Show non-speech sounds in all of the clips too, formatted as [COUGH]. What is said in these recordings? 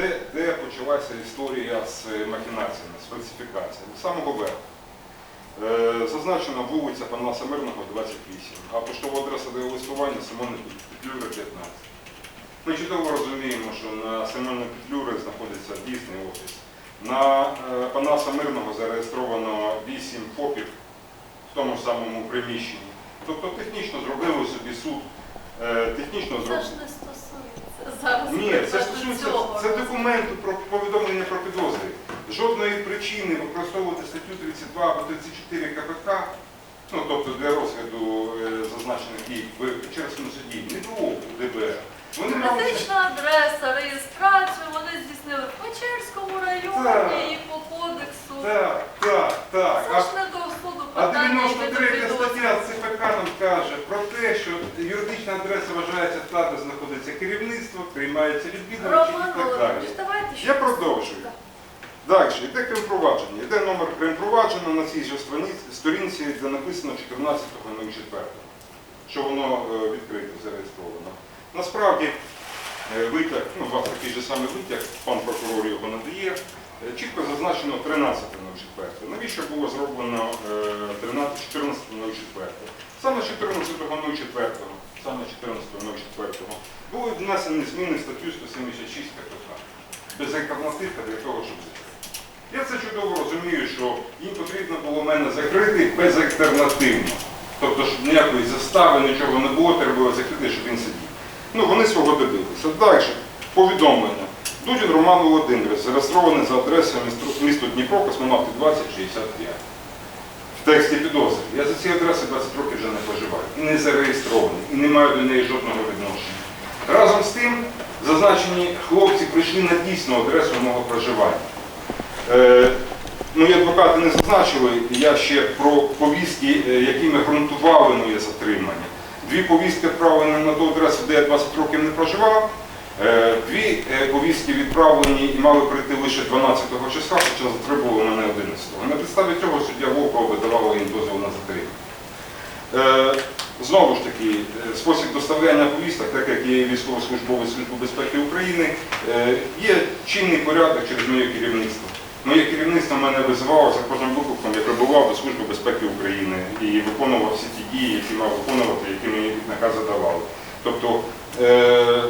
де, де почалася історія з махінаціями, з фальсифікаціями. З самого верху. Е, Зазначена вулиця Панаса Мирного, 28, а поштова адреса для листування Симона Петлюри, 15. Ми чудово розуміємо, що на Семена Петлюри знаходиться дійсний офіс. На е, Панаса Мирного зареєстровано 8 ФОПів в тому ж самому приміщенні. Тобто технічно зробили собі суд, е, технічно зробили. Зараз. Ні, це стосується це документи про повідомлення про підозри. Жодної причини використовувати статтю 32 або 34 КПК, ну тобто для розгляду е, зазначених дій в Черському суді, не було у ДБР. Фізична адреса, реєстрацію вони здійснили в Печерському районі і по кодексу. так, так, так. Це А, ж не до суду а питання. 93 і стаття ЦПК нам каже про те, що юридична адреса вважається та, де знаходиться керівництво, приймається відвідувачі Роман і так далі. Володимирович, давайте Я продовжую. Далі, йде крім провадження. Йде номер крім провадження на цій же страниці- сторінці, де написано 14.04, що воно е, відкрито, зареєстровано. Насправді, е, витяг, ну, у вас такий же самий витяг, пан прокурор його надає, е, чітко зазначено 13.04. Навіщо було зроблено е, 13 14.04? Саме 14.04, саме 14.04 були внесені зміни статтю 176 КПК безальтернативка для того, щоб закрити. Я це чудово розумію, що їм потрібно було мене закрити безальтернативно. Тобто, щоб ніякої застави, нічого не було, треба було закрити, щоб він сидів. Ну, вони свого добилися. Далі, повідомлення. Дудін Роман Володимирович, зареєстрований за адресою місто- Дніпро, космонавти 2065. В тексті підозри. Я за ці адреси 20 років вже не проживаю. І не зареєстрований, і не маю до неї жодного відношення. Разом з тим, зазначені хлопці прийшли на дійсну адресу мого проживання. Е, мої адвокати не зазначили, я ще про повістки, е, якими ґрунтували моє затримання. Дві повістки відправлені на ту адресу, де я 20 років не проживав. Е, Дві е, повістки відправлені і мали прийти лише 12 числа, хоча затримували мене 11-го. На підставі цього суддя Волкова видавала їм дозвіл на затримання. Е, Знову ж таки, спосіб доставляння повісток, так як є військовослужбовець Служби безпеки України, є чинний порядок через моє керівництво. Моє керівництво мене визивало за кожним викликом, я прибував до Служби безпеки України і виконував всі ті дії, які мав виконувати, які мені накази давали. Тобто е,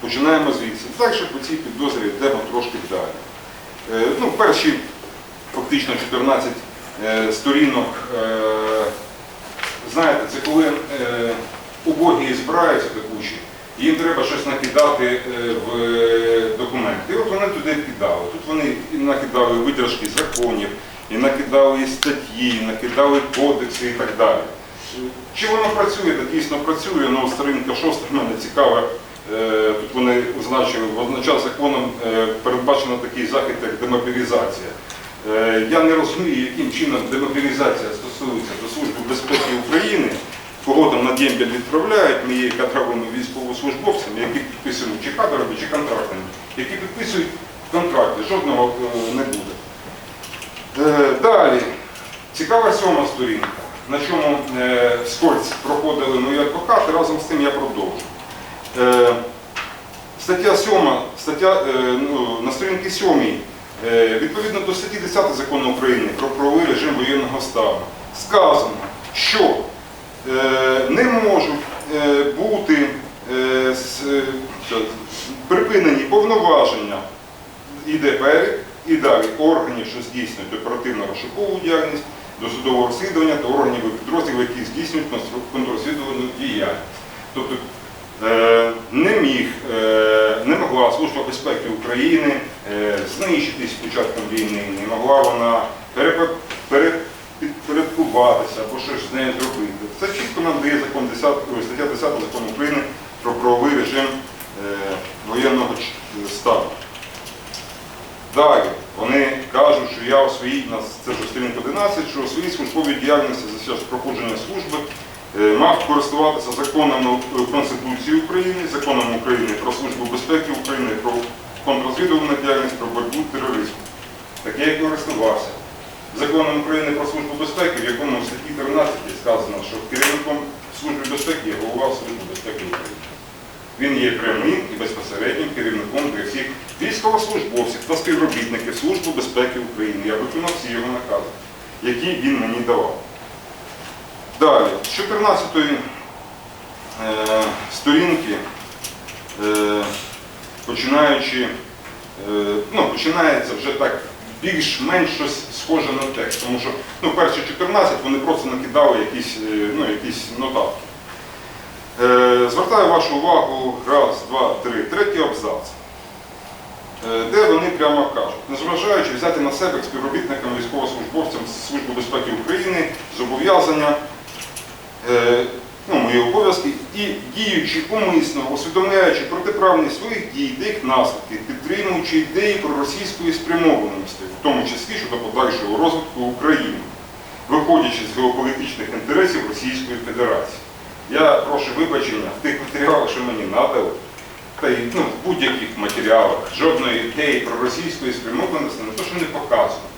починаємо звідси. Далі по цій підозрі йдемо трошки далі. Е, ну, перші фактично 14 е, сторінок. Е, знаєте, це коли е, убогі збираються такучі, їм треба щось накидати е, в е, документи. І от вони туди кидали. Тут вони і накидали видержки законів, і накидали статті, і накидали кодекси і так далі. Чи воно працює? Так дійсно працює, але сторінка шоста мене цікава. Е, Тут вони означили, водночас законом передбачено такий захід, як демобілізація. Я не розумію, яким чином демобілізація стосується до Служби безпеки України, кого на дембель відправляють, ми є кадровими військовослужбовцями, які підписують чи кадровими, чи контрактами, які підписують контракти, жодного е, не буде. Е, Далі, цікава сьома сторінка, на чому е, проходили мої адвокати, разом з тим я продовжу. Стаття 7, стаття, ну, на сторінці 7, е, відповідно до статті 10 закону України про правовий режим воєнного стану, сказано, що не можуть е, бути е, е, припинені повноваження і ДПР, і далі органів, що здійснюють оперативно-розшукову діяльність, досудового розслідування та органів підрозділів, які здійснюють контррозвідувальну діяльність. Тобто е, не міг, е, не могла Служба безпеки України е, знищитись початком війни, не могла вона перепа- пере- підпорядкуватися або щось з нею зробити. Це чітко нам дає закон 10, стаття 10 закону України про правовий режим е, воєнного стану. Далі вони кажуть, що я у своїй, це вже сторінка 11, що у своїй службовій діяльності за час проходження служби е, мав користуватися законами Конституції України, законом України про службу безпеки України, про контррозвідувальну діяльність, про боротьбу з тероризмом. Так я і користувався. Законом України про службу безпеки, в якому в статті 13 сказано, що керівником Служби безпеки є голова Служби безпеки України. Він є прямим і безпосереднім керівником для всіх військовослужбовців та співробітників Служби безпеки України. Я виконав всі його накази, які він мені давав. Далі, з 14-ї е, сторінки, е, починаючи, е, ну, починається вже так більш-менш щось схоже на текст, тому що ну, перші 14 вони просто накидали якісь, е, ну, якісь нотатки. Е, Звертаю вашу увагу раз, два, три, третій абзац, е, де вони прямо кажуть, незважаючи взяти на себе співробітникам військовослужбовцям Служби безпеки України зобов'язання, е, ну, мої обов'язки, і діючи умисно, усвідомляючи протиправність своїх дій їх наслідків, підтримуючи ідеї проросійської спрямованості, в тому числі щодо подальшого розвитку України, виходячи з геополітичних інтересів Російської Федерації. Я прошу вибачення в тих матеріалах, що мені надали, та й ну, в будь-яких матеріалах жодної ідеї про російської спрямованості не то, що не показано.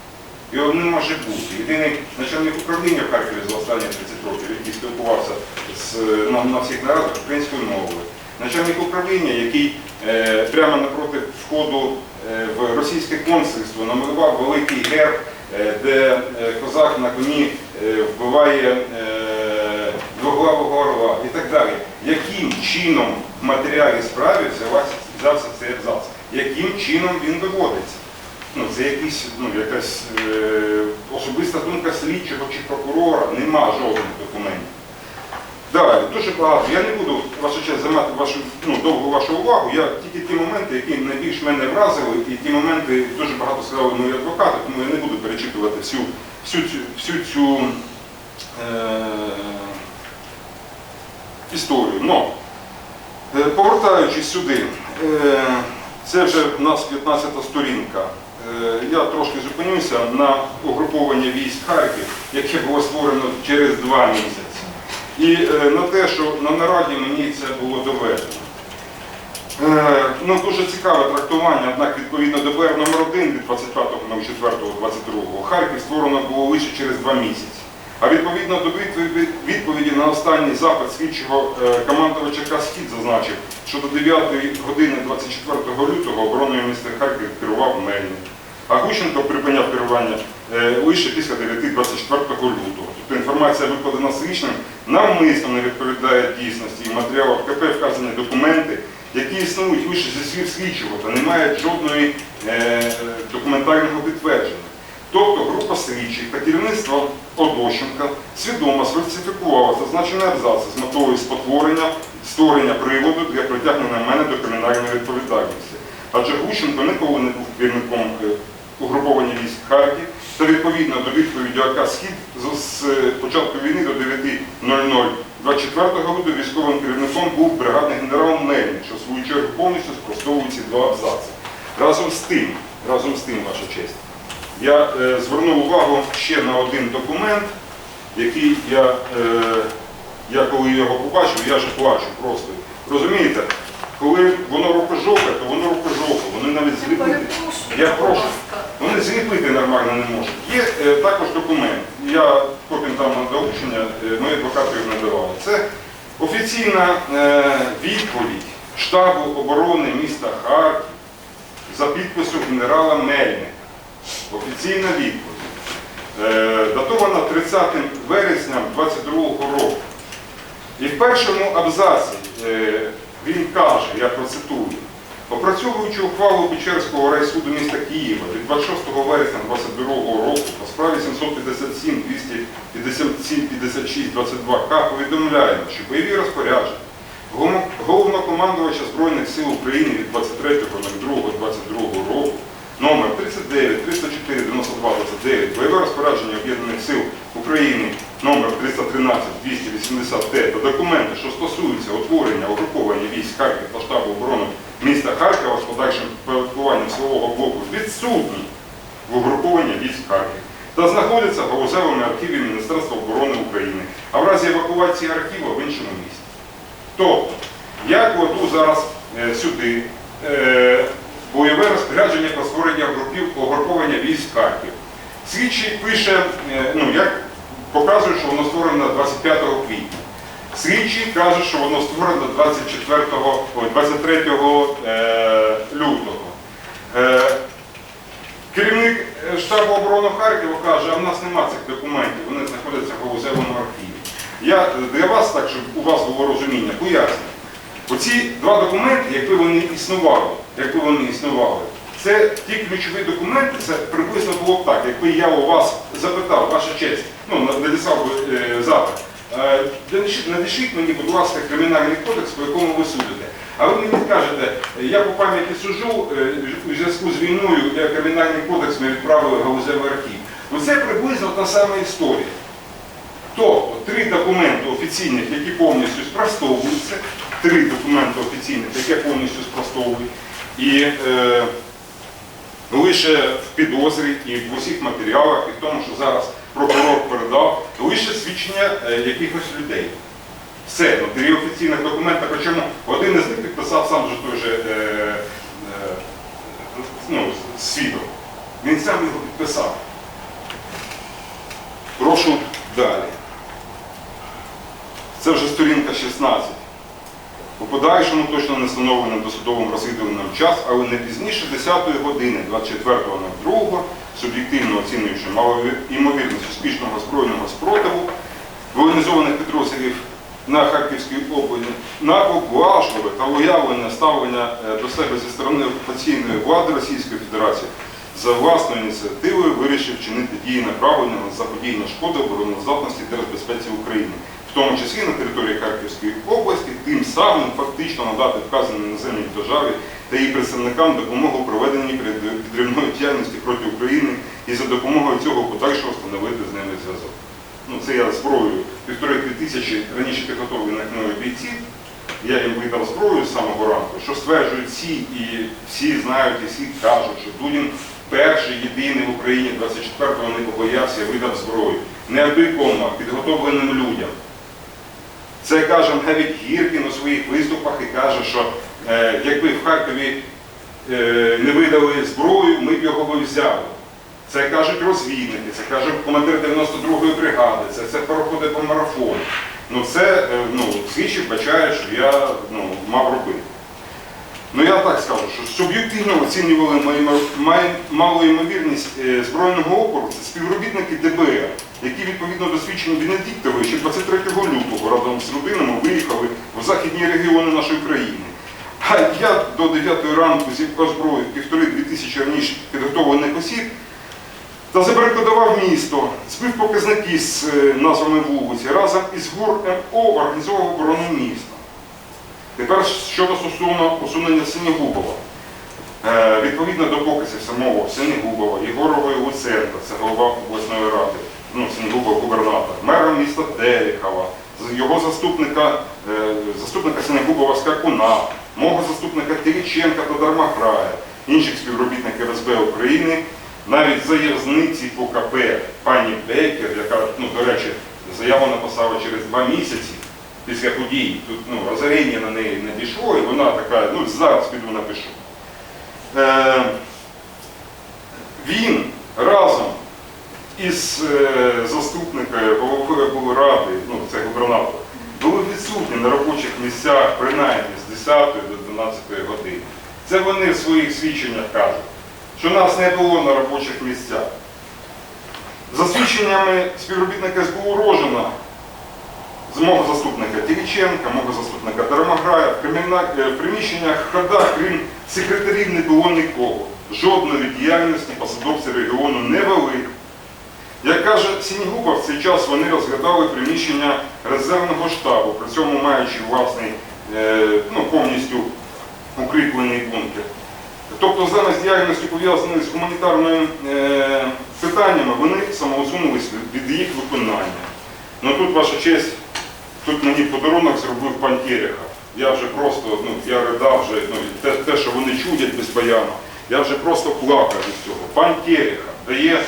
Його не може бути. Єдиний начальник управління в Харкові за останні 30 років, який спілкувався з, на, на всіх нарадах українською мовою. Начальник управління, який е, прямо напроти входу е, в російське консульство намалював великий герб, е, де е, козак на коні е, вбиває е, двоглавого орла і так далі. Яким чином в матеріалі справи взявся цей абзац? Яким чином він виводиться? Ну, це якісь, ну, якась е, особиста думка слідчого чи прокурора, нема жодних документів. Далі, дуже багато. Я не буду, ваша честь, займати вашу, ну, довго вашу увагу. Я тільки ті моменти, які найбільш мене вразили, і ті моменти дуже багато сказали мої адвокати, тому я не буду перечитувати всю, всю всю цю е, історію. Но, е, повертаючись сюди, е, це вже в нас 15 сторінка. Е, Я трошки зупинюся на угруповання військ Харків, яке було створено через два місяці. І е, на те, що на нараді мені це було доведено. Е, Ну, дуже цікаве трактування, однак відповідно до БР номер 1 від 25.04.22 Харків створено було лише через два місяці. А відповідно до відповіді, на останній запит слідчого е, командувача Касхід зазначив, що до 9 години 24 лютого обороною міста Харків керував Мельник. А Гущенко припиняв керування е, лише після 9 24 лютого. Тобто інформація викладена слідчим навмисно не відповідає дійсності. І матеріалах КП вказані документи, які існують лише зі слів слідчого та не мають жодної е, документального підтвердження. Тобто група слідчих та керівництво Одощенка свідомо сфальсифікувала зазначені абзаци з метою спотворення, створення приводу для притягнення мене до кримінальної відповідальності. Адже Гущенко ніколи не був керівником е, угруповання військ Харків та відповідно до відповіді АК Схід з, з початку війни до 9.00 24 лютого військовим керівником був бригадний генерал Мельник, що в свою чергу повністю спростовує два абзаци. Разом з тим, разом з тим, ваша честь, я е, звернув увагу ще на один документ, який я, е, я коли його побачив, я ж плачу просто. Розумієте, коли воно рукожопе, то воно рукожопе, вони навіть зліпити. Я прошу. Вони зліпити нормально не можуть. Є е, також документ, я потім дам на долучення, мої адвокати надавали. Це офіційна відповідь штабу оборони міста Харків за підписом генерала Мельника. Офіційна відповідь. Е, датована 30 вересня 22 року. І в першому абзаці е, він каже, я процитую, опрацьовуючи ухвалу Печерського райсуду міста Києва від 26 вересня 22 року по справі 757 257 56 22 К повідомляємо, що бойові розпорядження головнокомандувача Збройних сил України від 23.02.22 року номер 39 304 92 29 бойове розпорядження Об'єднаних сил України. Номер 313 280 та документи, що стосуються утворення угруповання військ Харків та штабу оборони міста Харкова з подальшим порядкуванням силового блоку відсутні в угрупованні військ Харків та знаходяться в галузевому архіві Міністерства оборони України, а в разі евакуації архіву в іншому місті. Тобто, я кладу зараз е, сюди е, бойове розпорядження про створення групів угруповання військ Харків. Слідчий пише, е, ну як показує, що воно створено 25 квітня. Слідчий каже, що воно створено 24, ой, 23 е, лютого. штабу оборони Харкова каже, а в нас нема цих документів, вони знаходяться в галузевому архіві. Я е, для вас, так щоб у вас було розуміння, поясню. Оці два документи, якби вони існували, якби вони існували, це ті ключові документи, це приблизно було б так, якби я у вас запитав, ваша честь, ну, надіслав би е, запит, е, надішліть мені, будь ласка, кримінальний кодекс, по якому ви судите. А ви мені скажете, я по пам'яті суджу, е, у зв'язку з війною я кримінальний кодекс ми відправили галузевий архів. Оце приблизно та сама історія. Тобто три документи офіційних, які повністю спростовуються, три документи офіційних, які повністю спростовують. І е, лише в підозрі і в усіх матеріалах, і в тому, що зараз прокурор передав, лише свідчення е, якихось людей. Все, ну, три офіційних документи, причому один із них підписав сам же той же е, е, ну, свідок. Він сам його підписав. Прошу далі. Це вже сторінка 16. У подальшому точно не встановлений досудовим розслідуванням час, але не пізніше 10 години 24.02, суб'єктивно оцінюючи малоймовірність успішного збройного спротиву воєнізованих підрозділів на Харківській області на поблажливе та уявлене ставлення е, до себе зі сторони окупаційної влади Російської Федерації за власною ініціативою вирішив вчинити дії направлені на заподіяння шкоди обороноздатності та безпеці України, тому числі на території Харківської області, тим самим фактично надати вказаній іноземній державі та її представникам допомогу у проведенні підривної діяльності проти України і за допомогою цього подальшого встановити з ними зв'язок. Ну, це я зброю півтори-дві тисячі раніше підготовлених мною бійців. Я їм видав зброю з самого ранку, що стверджують всі, і всі знають, і всі кажуть, що Дудін перший, єдиний в Україні 24-го не побоявся, видав зброю. Не а підготовленим людям. Це каже навіть Гіркін у своїх виступах і каже, що е, якби в Харкові е, не видали зброю, ми б його би взяли. Це кажуть розвідники, це каже командир 92-ї бригади, це, це проходить по марафону. Ну це е, ну, слідчі вбачає, що я ну, мав робити. Ну я так скажу, що суб'єктивно оцінювали малоймовірність е, збройного опору співробітники ДБР, які відповідно до свідчення Венедіктової ще 23 лютого разом з родинами виїхали в західні регіони нашої країни. А я до 9 ранку зі озброїв півтори-дві тисячі раніше підготовлених осіб та забарикадував місто, збив показники з е, назвами вулиці, разом із ГУР МО організовував оборону міста. Тепер щодо стосовно усунення Синігубова. Е, Відповідно до показів самого Синігубова, Єгорової Луценка, це голова обласної ради, ну, Синігубов губернатор, мера міста Терехова, його заступника, е, заступника Синігубова Скакуна, мого заступника Тереченка та Дармаграя, інших співробітників СБ України, навіть заявниці по КП пані Бекер, яка, ну, до речі, заяву написала через два місяці після подій. Тут ну, озаріння на неї не дійшло, і вона така, ну зараз піду напишу. Е, він разом із е, заступникою голови облради, ну це губернатор, були відсутні на робочих місцях принаймні з 10 до 12 години. Це вони в своїх свідченнях кажуть, що нас не було на робочих місцях. За свідченнями співробітника СБУ Рожина, з мого заступника Тіріченка, мого заступника Дармаграя, е, в приміщеннях ходах, крім секретарів, не було нікого. Жодної діяльності посадовці регіону не вели. Як каже Сінігуба, в цей час вони розглядали приміщення резервного штабу, при цьому маючи власний е, ну, повністю укріплений бункер. Тобто замість діяльності пов'язаної з гуманітарними е, питаннями, вони самоусунулись від їх виконання. Ну тут, ваша честь, тут мені подарунок зробив пан Тереха. Я вже просто, ну, я ридав вже, ну, те, те, що вони чудять без баяну, я вже просто плакав від цього. Пан Тереха дає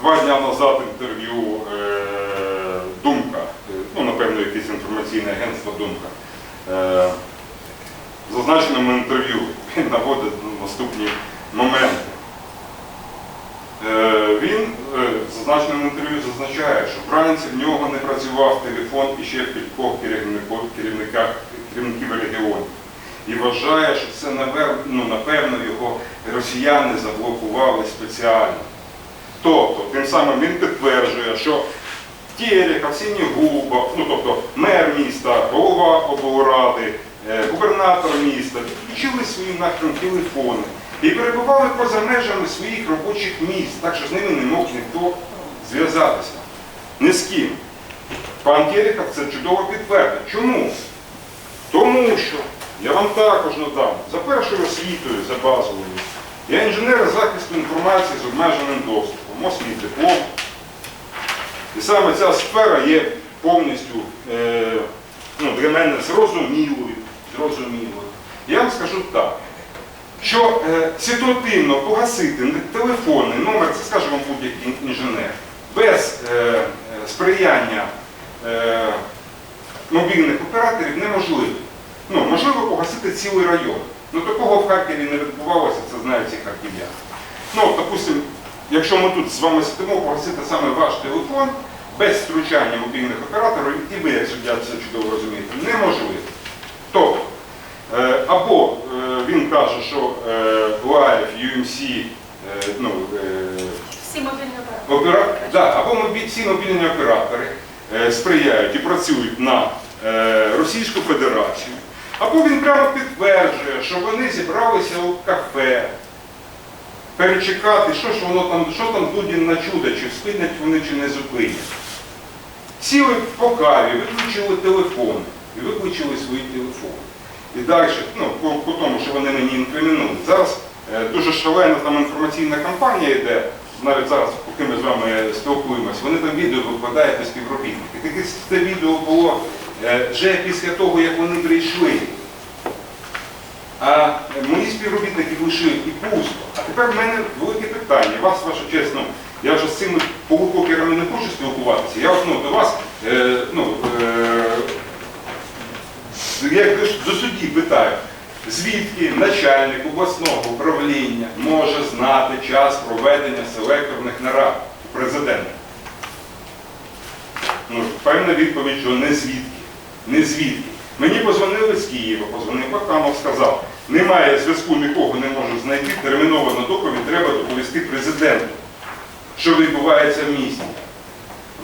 два дня назад інтерв'ю е, Думка, е, ну, напевно, якесь інформаційне агентство Думка. Е, в зазначеному інтерв'ю він наводить наступні моменти. Е, Він е, в зазначеному інтерв'ю зазначає, що вранці в нього не працював телефон і ще в кількох керівниках, керівників регіонів. І вважає, що це ну, напевно його росіяни заблокували спеціально. Тобто, тим самим він підтверджує, що Терехов, Сінігубов, ну тобто мер міста, голова облради, е, губернатор міста відключили свої нахрен телефони і перебували поза межами своїх робочих місць, так що з ними не мог ніхто зв'язатися. Ні з ким. Пан Терехов це чудово підтвердив. Чому? Тому що я вам також надам за першою освітою, за базовою. Я інженер захисту інформації з обмеженим доступом, диплом. І саме ця сфера є повністю е, ну, для мене зрозумілою. зрозумілою. Я вам скажу так, що е, ситуативно погасити телефонний номер, це скаже вам будь-який інженер, без е, е, сприяння мобільних операторів неможливо. Ну, можливо погасити цілий район. Ну такого в Харкові не відбувалося, це знають всі харків'яни. Ну, от, допустим, якщо ми тут з вами сидимо, погасити саме ваш телефон без втручання мобільних операторів, і ви, як суддя, це чудово розумієте, неможливо. Тобто, або е, він каже, що е, Live, UMC, е, ну, е, Всі мобільні оператори. Опера... Да, або всі мобільні оператори е, сприяють і працюють на е, Російську Федерацію, або він прямо підтверджує, що вони зібралися у кафе перечекати, що ж воно там, що там Дудін на чудо, чи спинять вони, чи не зупинять. Сіли по каві, виключили телефони і виключили свої телефони. І далі, ну, по, по тому, що вони мені інкримінують. Зараз е, дуже шалена там інформаційна кампанія йде, навіть зараз, поки ми з вами спілкуємося, вони там відео викладають на співробітники. Таке це відео було е, вже після того, як вони прийшли. А мої співробітники вийшли і пусто. А тепер в мене велике питання. Вас, ваша честь, ну, я вже з цими полукокерами не хочу спілкуватися. Я ну, до вас, е, ну, е, як до, судді питаю, звідки начальник обласного управління може знати час проведення селекторних нарад у президента? Ну, певна відповідь, що не звідки. Не звідки. Мені позвонили з Києва, позвонив Баканов, сказав, немає зв'язку, нікого не можу знайти, терміново доповідь треба доповісти президенту, що відбувається в місті.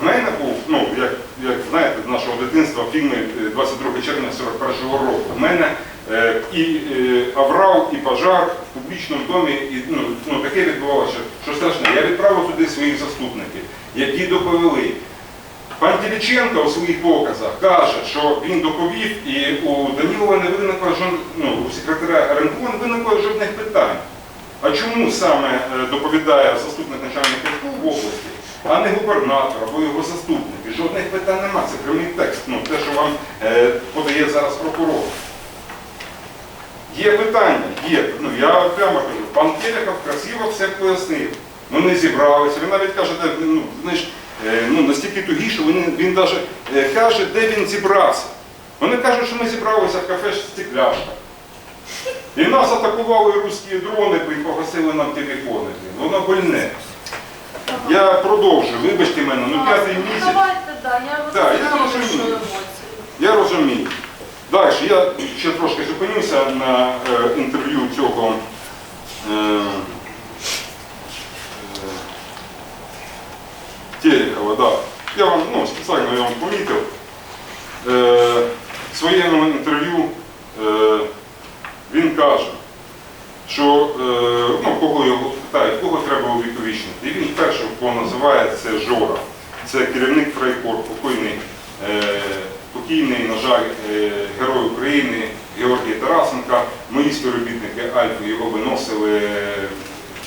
В мене був, ну, як, як знаєте, з нашого дитинства фільми е, 22 червня 41-го року. У мене е, і е, аврал, і пожар в публічному домі, і ну, ну, таке відбувалося, що страшне. Я відправив туди своїх заступників, які доповіли. Пан Діліченко у своїх показах каже, що він доповів, і у Данілова не виникло жод... ну, у секретаря РНБО не виникло жодних питань. А чому саме е, доповідає заступник начальника в області, а не губернатор або його заступники? Жодних питань нема. Це прямий текст, ну, те, що вам е, подає зараз прокурор. Є питання, є. Ну, я прямо кажу, пан Терехов красиво все пояснив. Вони зібралися. Він навіть каже, де, ну, знаєш, е, ну, настільки тугі, що він, він навіть е, каже, де він зібрався. Вони кажуть, що ми зібралися в кафе «Стекляшка». І нас атакували русські дрони, і погасили нам телефони. Воно больне. Я продовжую, вибачте мене, ну п'ятий Ну, місяць. Давайте, да, я Да, я розумію, розумію. що емоції. Я розумію. Далі, я ще трошки зупинюся на е, інтерв'ю цього е, е, Терехова. Да. Я вам ну, спеціально я вам помітив. Е, в своєму інтерв'ю е, він каже, що е, ну, кого його питають, кого треба увіковічнити. І він першим, кого називає, це Жора. Це керівник Фрайкор, покойний, е, покійний, на жаль, е, герой України Георгій Тарасенка. Мої співробітники Альфи його виносили е,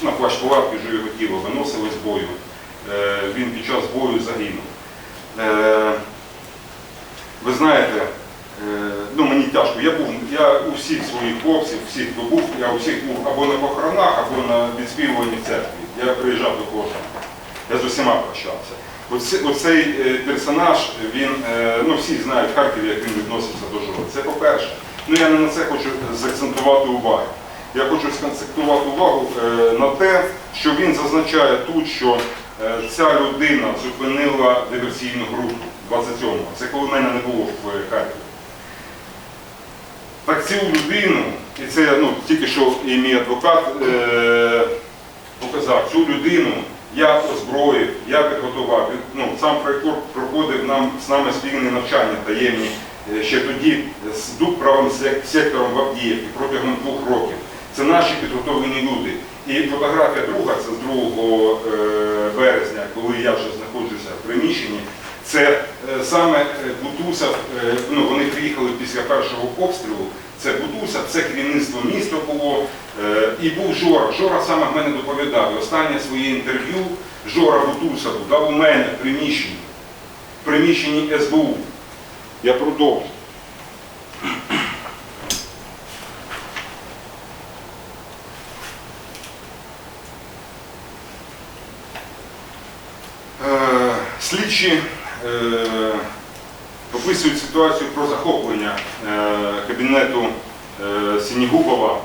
на плащ палатки, вже його тіло виносили з бою. Він під час бою загинув. Ви знаєте, ну мені тяжко. Я був, я у всіх своїх хлопців, всіх хто був, я у всіх був або на похоронах, або на відспівуванні церкві. Я приїжджав до кожного. Я з усіма прощався. Оце- Оцей е, персонаж, він, е, ну всі знають в Харкові, як він відносився до Жора. Це по-перше. Ну я не на це хочу заакцентувати увагу. Я хочу сконцентрувати увагу е, на те, що він зазначає тут, що е, ця людина зупинила диверсійну групу 27-го. Це коли в мене не було в е, Харкові. Так цю людину, і це ну, тільки що і мій адвокат е, показав, цю людину я озброїв, я підготував. Ну, сам прокурор проходив нам з нами спільні навчання таємні е, ще тоді з ДУК правим сектором в Авдіївці протягом двох років. Це наші підготовлені люди. І фотографія друга, це з 2 е, березня, коли я вже знаходжуся в приміщенні. Це е, саме е, Бутусов, е, ну вони приїхали після першого обстрілу. Це Бутусов, це керівництво міста було. І був Жора. Жора саме в мене доповідав. І останнє своє інтерв'ю Жора Бутусов дав у мене в приміщенні, СБУ. Я продовжу. Слідчі описують ситуацію про захоплення е, кабінету е, Сінігубова.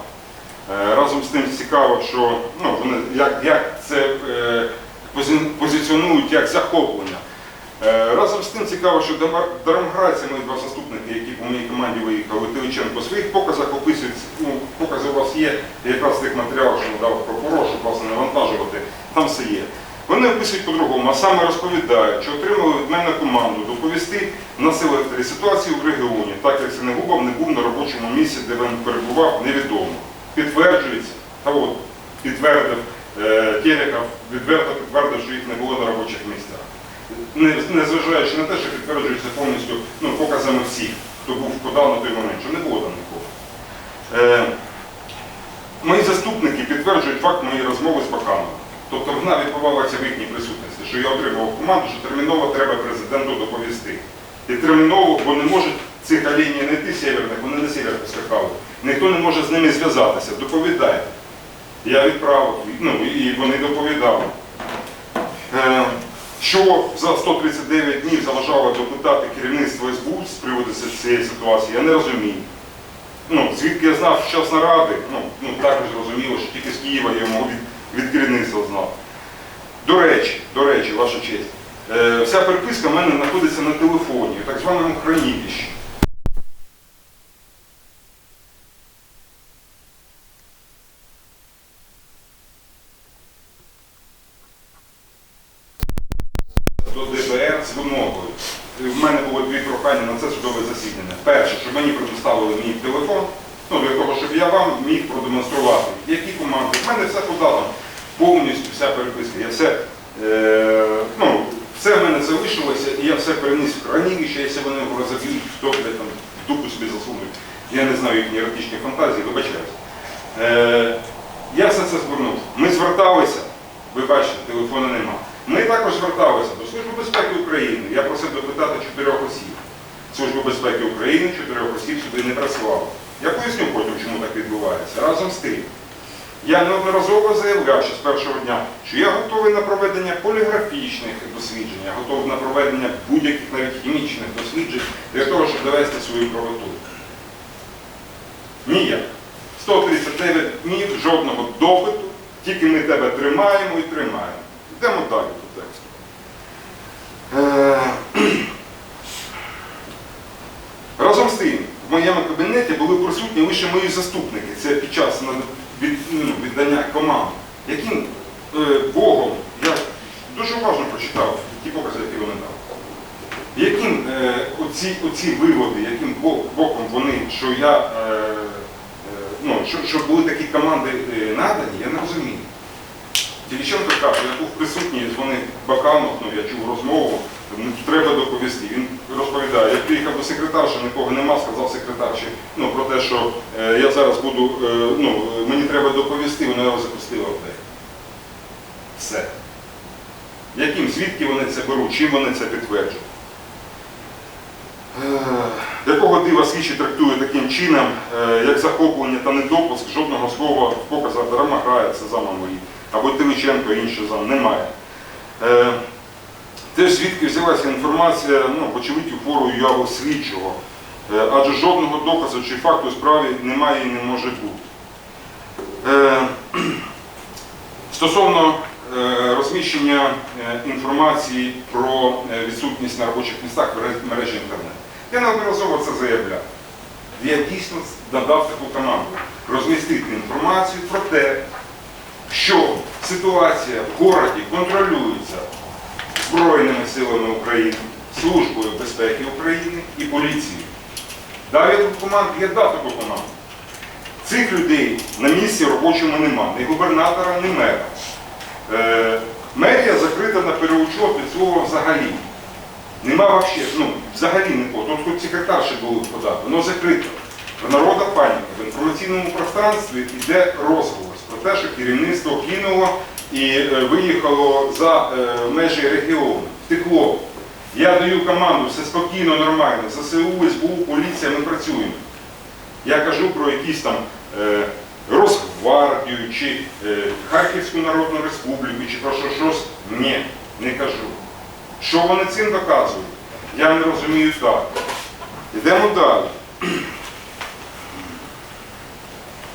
Е, Разом з тим цікаво, що ну, вони як, як це е, позиціонують як захоплення. Е, Разом з тим цікаво, що дармграйці, мої два заступники, які по моїй команді виїхали, Теличенко, в своїх показах описують, ну, покази у вас є, якраз тих матеріалів, що надав прокурор, щоб вас не навантажувати, там все є. Вони описують по-другому, а саме розповідають, що отримали від мене команду доповісти на селекторі ситуацію в регіоні, так як Синегубов не був на робочому місці, де він перебував, невідомо. Підтверджується, та от підтвердив е, Терехов, відверто підтвердив, що їх не було на робочих місцях. Не- Незважаючи на те, що підтверджується повністю ну, показами всіх, хто був подав на той момент, що не було там нікого. Е, Мої заступники підтверджують факт моєї розмови з Бакановим. Тобто вона відбувалася в їхній присутності, що я отримував команду, що терміново треба президенту доповісти. І терміново, бо не можуть цих олійні знайти северних, вони на север поскакали. Ніхто не може з ними зв'язатися. Доповідайте. Я відправив, ну і вони доповідали. Е, Що за 139 днів заважало допитати керівництво СБУ з приводу цієї ситуації, я не розумію. Ну, звідки я знав що час наради, ну, ну також зрозуміло, що тільки з Києва я йому від, від керівництва знав. До речі, до речі, ваша честь, е, вся переписка в мене знаходиться на телефоні, в так званому хранилищі. до ДБР з вимогою. В мене було дві прохання на це судове засідання. Перше, щоб мені предоставили мій телефон, ну для того, щоб я вам міг продемонструвати, які команди. В мене все подано, повністю вся переписка. Я все, е, ну, все в мене залишилося, і я все переніс в хранилище, якщо вони його розоб'ють, хто блядь, там дупу собі засунуть. Я не знаю їхні еротичні фантазії, вибачаюся. Е, я все це звернув. Ми зверталися, ви бачите, телефону нема. Ми також зверталися до Служби безпеки України. Я просив допитати чотирьох осіб. Служба безпеки України чотирьох осіб сюди не працювала. Я поясню потім, чому так відбувається. Разом з тим, я неодноразово заявляв ще з першого дня, що я готовий на проведення поліграфічних досліджень, я готовий на проведення будь-яких навіть хімічних досліджень для того, щоб довести свою правоту. Ніяк. 139 днів, жодного допиту, тільки ми тебе тримаємо і тримаємо. Йдемо далі по тексту. Е, [CLEARS THROAT] Разом з тим, в моєму кабінеті були присутні лише мої заступники. Це під час від- ну, віддання команд, яким е, Богом я дуже уважно прочитав ті покази, які вони дали. Яким е, оці, оці виводи, яким бо- боком вони, що я, е, е, ну, що, що були такі команди е, надані, я не розумію. Тіліченко каже, я був присутній, дзвонив Баканов, ну, я чув розмову, треба доповісти. Він розповідає, я приїхав до секретарші, нікого нема, сказав секретарші ну, про те, що е, я зараз буду, е, ну, мені треба доповісти, вона його запустила в двері. Все. Яким, звідки вони це беруть, чим вони це підтверджують? Е, Якого дива слідчі трактує таким чином, е, як захоплення та недопуск, жодного слова в показах дарма грає, це зама мої, або Тимиченко і інший зам, немає. Е, Теж звідки взялася інформація, ну, вочевидь, у пору уяву слідчого, Е, адже жодного доказу чи факту справі немає і не може бути. Е, [CLEARS THROAT] Стосовно е, розміщення інформації про відсутність на робочих містах в мережі інтернет. Я неодноразово це заявляв. Я дійсно надав таку команду розмістити інформацію про те, що ситуація в городі контролюється Збройними силами України, Службою безпеки України і поліцією. Дав я тут команду, я дав таку команду. Цих людей на місці робочому нема, ні губернатора, ні мера. Е, мерія закрита на переучет від слова взагалі. Нема вообще, ну, взагалі нікого. Тут хоч секретар ще були подати, воно закрито. В народа паніка. В інформаційному пространстві йде розголос про те, що керівництво кинуло і е, виїхало за е, межі регіону. Втекло. Я даю команду, все спокійно, нормально. ЗСУ, СБУ, поліція, ми працюємо. Я кажу про якісь там е, Росгвардію, чи Харківську Народну Республіку, чи про що щось. Ні, не кажу. Що вони цим доказують? Я не розумію так. Йдемо далі.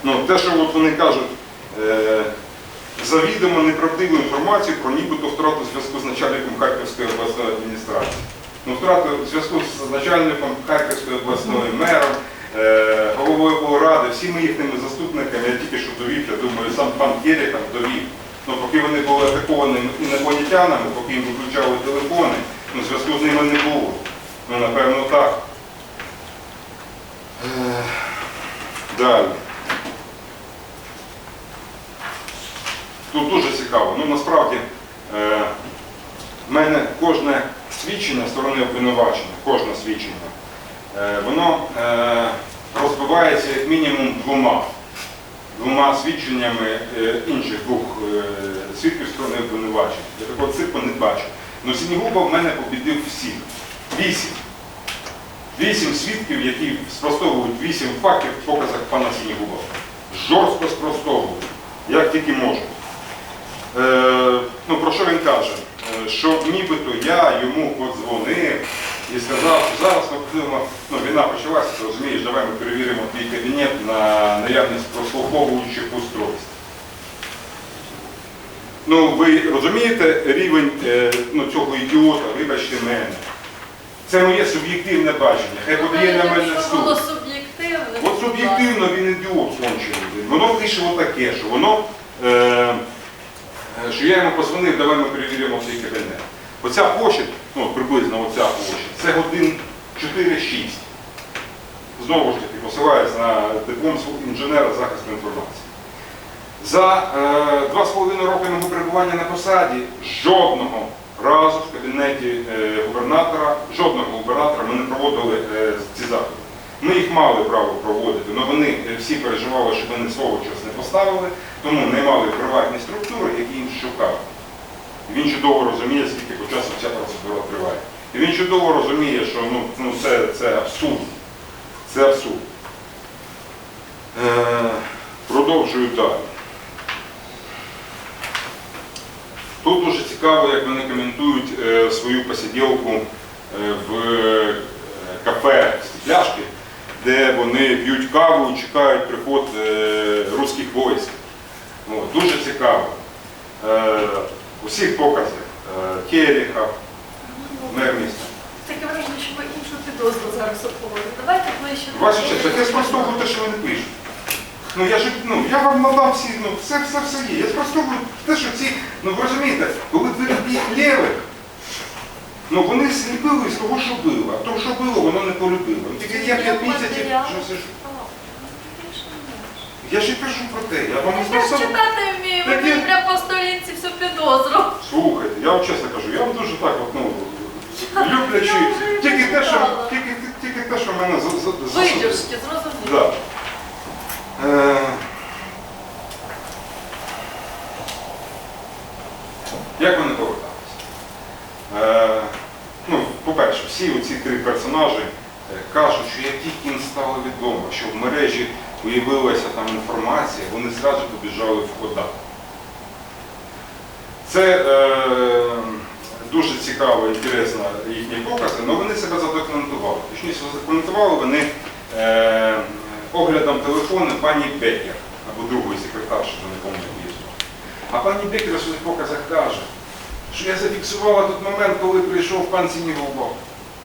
Ну, те, що от вони кажуть, завідомо неправдиву інформацію про нібито втрату зв'язку з начальником Харківської обласної адміністрації. Ну, втрату зв'язку з начальником Харківської обласної мером, е, головою облради, всіми їхніми заступниками, я тільки що довів, я думаю, сам пан Керіхан довів. Ну, поки вони були атаковані інопланетянами, поки їм виключали телефони, ну, зв'язку з ними не було. Ну, напевно, так. Е, Далі. Тут дуже цікаво. Ну насправді е, в мене кожне свідчення сторони обвинувачення, кожне свідчення, е, воно е, розбивається як мінімум двома, двома свідченнями інших двох свідків сторони обвинувачення. Я такого цирку не бачу. Ну Сінігуба в мене побідив всіх. Вісім. Вісім свідків, які спростовують вісім фактів в показах пана Сінігуба. Жорстко спростовують, як тільки можуть. Е, ну, про що він каже? Е, що нібито я йому подзвонив і сказав, що зараз ну, війна почалася, ти розумієш, давай ми перевіримо твій кабінет на наявність прослуховуючих устройств. Ну, ви розумієте рівень е, ну, цього ідіота, вибачте мене. Це моє суб'єктивне бачення. Хай подає на мене суд. От суб'єктивно він ідіот кончений. Воно пише отаке, що воно, е, що я йому позвонив, давай ми перевіримо цей кабінет. Оця площадь, ну приблизно оця площадь, це годин 4-6. Знову ж таки, посилається на диплом інженера захисту інформації. За е, два з половиною роки мого перебування на посаді жодного разу в кабінеті е, губернатора, жодного губернатора ми не проводили е, ці заходи. Ми їх мали право проводити, але вони е, всі переживали, що вони свого часу не поставили, тому не мали приватні структури, які. І він чудово розуміє, скільки часу ця процедура триває. І він чудово розуміє, що ну, ну, це, це абсурд. Це абсурд. Е, продовжую далі. Тут дуже цікаво, як вони коментують е, свою посиділку е, в е, кафе «Стекляшки», де вони п'ють каву і чекають приход е, русських військ. От, дуже цікаво. Е, у всіх показах е, мер міста. Таке враження, що ви іншу підозру зараз обговорюєте. Давайте ближче. Ваша честь, я спростовую те, що вони пишуть. Ну я ж ну я вам надам всі, ну все, все, все є. Я спростовую те, що ці, ну ви розумієте, коли ви б'ють лєвих, ну вони сліпили з того, що було, а то, що було, воно не полюбило. Тільки я 5 місяців, що все ж. Я і кажу про те, я вам не Я ж читати вмію, ви Так мені я- прям по сторінці всю підозру. Слухайте, я вам чесно кажу, я вам дуже так от, ну, люблячи, Я вже тільки те, що, читала. тільки, тільки те, що мене за, за, за Видюшки, зрозуміло. Да. Е, Як вони поверталися? Е, ну, по-перше, всі оці три персонажі е, кажуть, що як тільки їм стало відомо, що в мережі появилася там інформація, вони зразу побіжали в хода. Це е, дуже цікаво, інтересно їхні покази, але вони себе задокументували. Точніше, задокументували вони е, оглядом телефону пані Бекер або другої секретарші, вже не пам'ятаю її. А пані Бекер у своїх показах каже, що я зафіксувала той момент, коли прийшов пан Сінігубов.